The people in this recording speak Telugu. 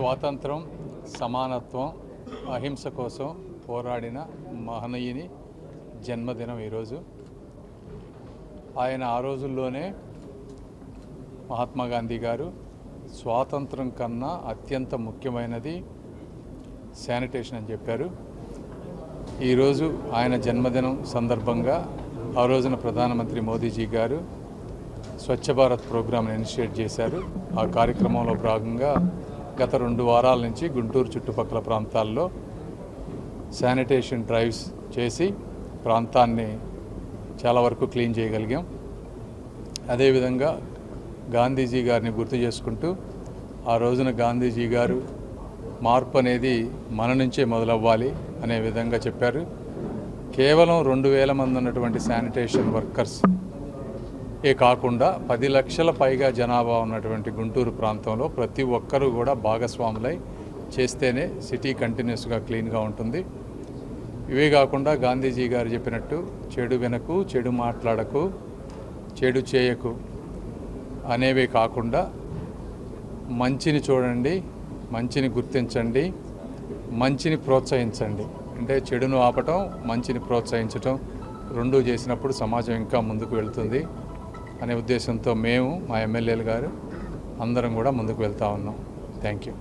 స్వాతంత్రం సమానత్వం అహింస కోసం పోరాడిన మహనీయుని జన్మదినం ఈరోజు. ఆయన ఆ రోజుల్లోనే మహాత్మా గాంధీ గారు స్వాతంత్రం కన్నా అత్యంత ముఖ్యమైనది శానిటేషన్ అని చెప్పారు. ఈరోజు ఆయన జన్మదినం సందర్భంగా ఆ రోజున ప్రధానమంత్రి మోదీజీ గారు స్వచ్ఛ భారత్ ప్రోగ్రామ్ని ఇనిషియేట్ చేశారు. ఆ కార్యక్రమంలో భాగంగా గత రెండు వారాల నుంచి గుంటూరు చుట్టుపక్కల ప్రాంతాల్లో శానిటేషన్ డ్రైవ్స్ చేసి ప్రాంతాన్ని చాలా వరకు క్లీన్ చేయగలిగాం. అదేవిధంగా గాంధీజీ గారిని గుర్తు చేసుకుంటూ ఆ రోజున గాంధీజీ గారు మార్పు అనేది మన నుంచే మొదలవ్వాలి అనే విధంగా చెప్పారు. కేవలం రెండు వేల మంది ఉన్నటువంటి శానిటేషన్ వర్కర్స్ ఏ కాకుండా పది లక్షల పైగా జనాభా ఉన్నటువంటి గుంటూరు ప్రాంతంలో ప్రతి ఒక్కరూ కూడా భాగస్వాములై చేస్తేనే సిటీ కంటిన్యూస్గా క్లీన్గా ఉంటుంది. ఇవే కాకుండా గాంధీజీ గారు చెప్పినట్టు చెడు వినకు చెడు మాట్లాడకు చెడు చేయకు అనేవే కాకుండా మంచిని చూడండి మంచిని గుర్తించండి మంచిని ప్రోత్సహించండి. అంటే చెడును ఆపటం మంచిని ప్రోత్సహించటం రెండూ చేసినప్పుడు సమాజం ఇంకా ముందుకు వెళ్తుంది. అనే ఉద్దేశంతో మేము మా ఎమ్మెల్యేలు గారు అందరం కూడా ముందుకు వెళ్తా ఉన్నాం. Thank you.